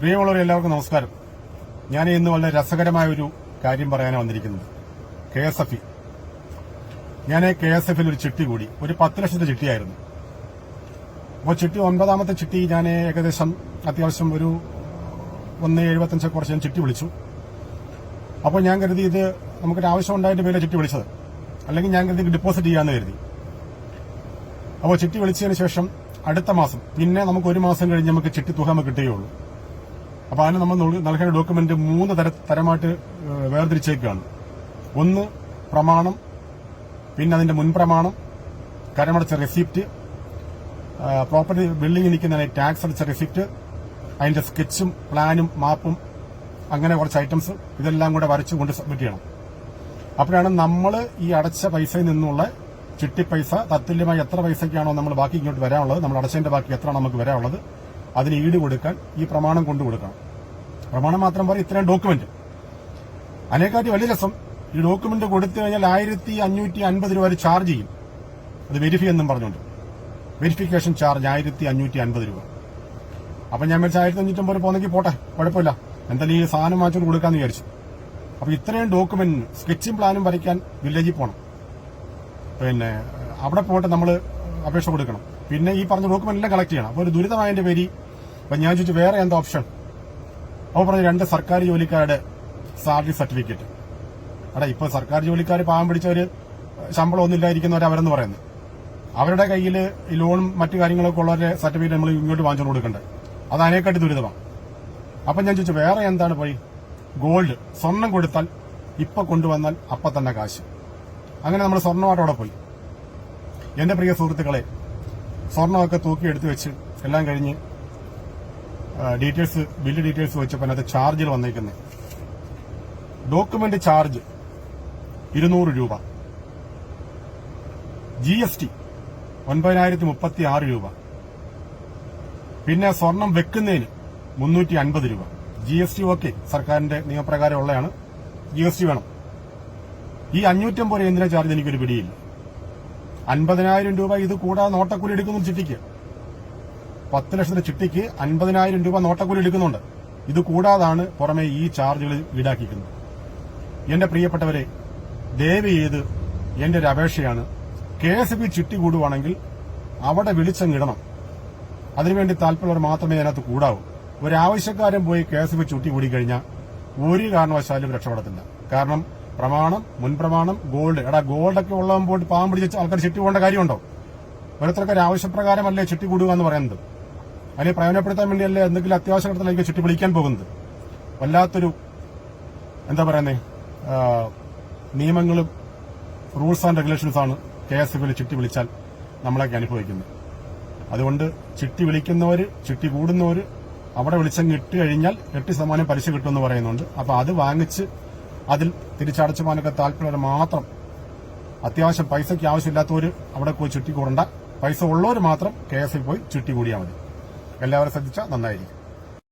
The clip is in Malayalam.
പ്രിയമുള്ളവർ എല്ലാവർക്കും നമസ്കാരം. ഞാൻ ഇന്ന് വളരെ രസകരമായ ഒരു കാര്യം പറയാനാണ് വന്നിരിക്കുന്നത്. കെ എസ് എഫ് ഞാൻ കെ എസ് എഫിൽ ഒരു ചിട്ടി കൂടി ഒരു പത്ത് ലക്ഷത്തെ ചിട്ടിയായിരുന്നു. അപ്പോൾ ചിട്ടി ഒൻപതാമത്തെ ചിട്ടി ഞാൻ ഏകദേശം അത്യാവശ്യം ഒരു ഒന്ന് എഴുപത്തഞ്ച് കുറച്ച് ഞാൻ ചിട്ടി വിളിച്ചു. അപ്പോൾ ഞാൻ കരുതി ഇത് നമുക്കൊരു ആവശ്യം ഉണ്ടായിട്ട് പേരെ ചിട്ടി വിളിച്ചത്. അല്ലെങ്കിൽ ഞാൻ കരുതി ഡിപ്പോസിറ്റ് ചെയ്യാമെന്ന് കരുതി. അപ്പോൾ ചിട്ടി വിളിച്ചതിന് ശേഷം അടുത്ത മാസം പിന്നെ നമുക്ക് ഒരു മാസം കഴിഞ്ഞ് നമുക്ക് ചിട്ടി തുക നമുക്ക് കിട്ടുകയുള്ളൂ. അപ്പോൾ അതിന് നമ്മൾ നൽകേണ്ട ഡോക്യുമെന്റ് മൂന്ന് തര തരമായിട്ട് വേർതിരിച്ചേക്കുകയാണ് ഒന്ന് പ്രമാണം പിന്നെ അതിന്റെ മുൻപ്രമാണം കരമടച്ച റെസിപ്റ്റ് പ്രോപ്പർട്ടി ബിൽഡിംഗ് നിൽക്കുന്ന ടാക്സ് അടച്ച റെസിപ്റ്റ് അതിന്റെ സ്കെച്ചും പ്ലാനും മാപ്പും അങ്ങനെ കുറച്ച് ഐറ്റംസ് ഇതെല്ലാം കൂടെ വരച്ചു കൊണ്ട് സബ്മിറ്റ് ചെയ്യണം. അപ്പോഴാണ് നമ്മൾ ഈ അടച്ച പൈസയിൽ നിന്നുള്ള ചിട്ടി പൈസ തത്തുല്യമായി എത്ര പൈസയ്ക്കാണോ നമ്മൾ ബാക്കി ഇങ്ങോട്ട് വരാനുള്ളത് നമ്മൾ അടച്ചതിന്റെ ബാക്കി എത്രയാണ് നമുക്ക് വരാനുള്ളത് അതിന് ഈട് കൊടുക്കാൻ ഈ പ്രമാണം കൊണ്ടു കൊടുക്കണം. പ്രമാണം മാത്രം പറയും ഇത്രയും ഡോക്യുമെന്റ് അതിനെക്കാട്ടി വലിയ രസം ഈ ഡോക്യുമെന്റ് കൊടുത്തു കഴിഞ്ഞാൽ ആയിരത്തി അഞ്ഞൂറ്റി അൻപത് രൂപ ചാർജ് ചെയ്യും. അത് വെരിഫൈ എന്നും പറഞ്ഞുകൊണ്ട്. വെരിഫിക്കേഷൻ ചാർജ് ആയിരത്തി അഞ്ഞൂറ്റി അൻപത് രൂപ. അപ്പൊ ഞാൻ വിളിച്ച ആയിരത്തി അഞ്ഞൂറ്റമ്പത് പോന്നെങ്കിൽ പോട്ടെ കുഴപ്പമില്ല. എന്തായാലും ഈ സാധനം വാങ്ങിച്ചുകൊണ്ട് കൊടുക്കാന്ന് വിചാരിച്ചു. അപ്പൊ ഇത്രയും ഡോക്യുമെന്റ് സ്കെച്ചും പ്ലാനും വരയ്ക്കാൻ വില്ലേജിൽ പോകണം പിന്നെ അവിടെ പോയിട്ട് നമ്മൾ അപേക്ഷ കൊടുക്കണം. പിന്നെ ഈ പറഞ്ഞ ഡോക്യുമെന്റ് എല്ലാം കളക്ട് ചെയ്യണം. അപ്പോൾ ഒരു ദുരിതമായതിന്റെ പേര് അപ്പൊ ഞാൻ ചോദിച്ചു വേറെ എന്താ ഓപ്ഷൻ അപ്പോൾ പറഞ്ഞു രണ്ട് സർക്കാർ ജോലിക്കാരുടെ സാലറി സർട്ടിഫിക്കറ്റ് അടാ ഇപ്പൊ സർക്കാർ ജോലിക്കാർ പാവം പിടിച്ചവർ ശമ്പളം ഒന്നും ഇല്ലായിരിക്കുന്നവർ അവരെന്ന് പറയുന്നത്. അവരുടെ കയ്യിൽ ഈ ലോണും മറ്റു കാര്യങ്ങളൊക്കെ ഉള്ളവരുടെ സർട്ടിഫിക്കറ്റ് നമ്മൾ ഇങ്ങോട്ട് വാങ്ങിച്ചു കൊടുക്കേണ്ടത് അത് അതിനെക്കാട്ടി ദുരിതമാണ് അപ്പൊ ഞാൻ ചോദിച്ചു വേറെ എന്താണ് പോയി? ഗോൾഡ് സ്വർണം കൊടുത്താൽ ഇപ്പൊ കൊണ്ടുവന്നാൽ അപ്പൊ തന്നെ കാശ്. അങ്ങനെ നമ്മൾ സ്വർണമായിട്ട് അവിടെ പോയി. എന്റെ പ്രിയ സുഹൃത്തുക്കളെ സ്വർണമൊക്കെ എടുത്തു വെച്ച് എല്ലാം കഴിഞ്ഞ് ഡീറ്റെയിൽസ് ബില്ല് ഡീറ്റെയിൽസ് വെച്ചപ്പോൾ അതിനകത്ത് ചാർജിൽ വന്നേക്കുന്നത് ഡോക്യുമെന്റ് ചാർജ് ഇരുന്നൂറ് രൂപ. ജി എസ് ടി ഒൻപതിനായിരത്തി മുപ്പത്തി ആറ് രൂപ. പിന്നെ സ്വർണം വെക്കുന്നതിന് മുന്നൂറ്റി അൻപത് രൂപ. ജി എസ് ടി ഓക്കെ സർക്കാരിന്റെ നിയമപ്രകാരം ഉള്ളതാണ് ജി എസ് ടി വേണം. ഈ അഞ്ഞൂറ്റമ്പത് രൂപ എന്തിനാ ചാർജ് എനിക്കൊരു പിടിയില്ല. അൻപതിനായിരം രൂപ ഇത് കൂടാതെ നോട്ടക്കൂലി എടുക്കുന്നു ചിട്ടിക്ക് പത്ത് ലക്ഷത്തിന്റെ ചിട്ടിക്ക് അൻപതിനായിരം രൂപ നോട്ടക്കൂലി എടുക്കുന്നുണ്ട്. ഇത് കൂടാതാണ് പുറമെ ഈ ചാർജുകൾ ഈടാക്കിക്കുന്നത് എന്റെ പ്രിയപ്പെട്ടവരെ ദയവ് ചെയ്ത് എന്റെ ഒരു അപേക്ഷയാണ്. കെ എസ് ബി ചിട്ടി കൂടുവാണെങ്കിൽ അവിടെ വിളിച്ചങ്ങിടണം അതിനുവേണ്ടി താല്പര്യമുള്ളവർ മാത്രമേ അതിനകത്ത് കൂടാവൂ. ഒരാവശ്യക്കാരൻ പോയി കെ എസ് ബി ചുട്ടി കൂടിക്കഴിഞ്ഞാൽ ഒരു കാരണവശാലും രക്ഷപ്പെടത്തില്ല. കാരണം പ്രമാണം മുൻപ്രമാണം ഗോൾഡ്. എടാ ഗോൾഡൊക്കെ ഉള്ളവൻ പോയിട്ട് പാവം പിടിച്ച് ആൾക്കാർ ചിട്ടി പോകേണ്ട കാര്യമുണ്ടോ? ഓരോരുത്തർക്കൊരു ആവശ്യപ്രകാരമല്ലേ ചിട്ടി കൂടുക എന്ന് പറയുന്നത്? അതിനെ പ്രയോജനപ്പെടുത്താൻ വേണ്ടിയല്ലേ എന്തെങ്കിലും അത്യാവശ്യ ഘട്ടത്തിലേക്ക് ചുറ്റി വിളിക്കാൻ പോകുന്നത്? വല്ലാത്തൊരു എന്താ പറയുന്നേ നിയമങ്ങളും റൂൾസ് ആൻഡ് റെഗുലേഷൻസാണ് കെ എസ് എഫിൽ ചിട്ടി വിളിച്ചാൽ നമ്മളൊക്കെ അനുഭവിക്കുന്നത്. അതുകൊണ്ട് ചിട്ടി വിളിക്കുന്നവർ ചിട്ടി കൂടുന്നവർ അവിടെ വിളിച്ചങ്ങ് ഇട്ട് കഴിഞ്ഞാൽ എട്ട് ശതമാനം പലിശ കിട്ടുമെന്ന് പറയുന്നുണ്ട്. അപ്പോൾ അത് വാങ്ങിച്ച് അതിൽ തിരിച്ചടച്ചു പോകാനൊക്കെ താല്പര്യം മാത്രം അത്യാവശ്യം പൈസയ്ക്ക് ആവശ്യമില്ലാത്തവർ അവിടെ പോയി ചുറ്റി കൂടണ്ട. പൈസ ഉള്ളവർ മാത്രം കെ എസ് പോയി ചുറ്റി കൂടിയാൽ മതി. എല്ലാവരും ശ്രദ്ധിച്ചാൽ നന്നായിരിക്കും.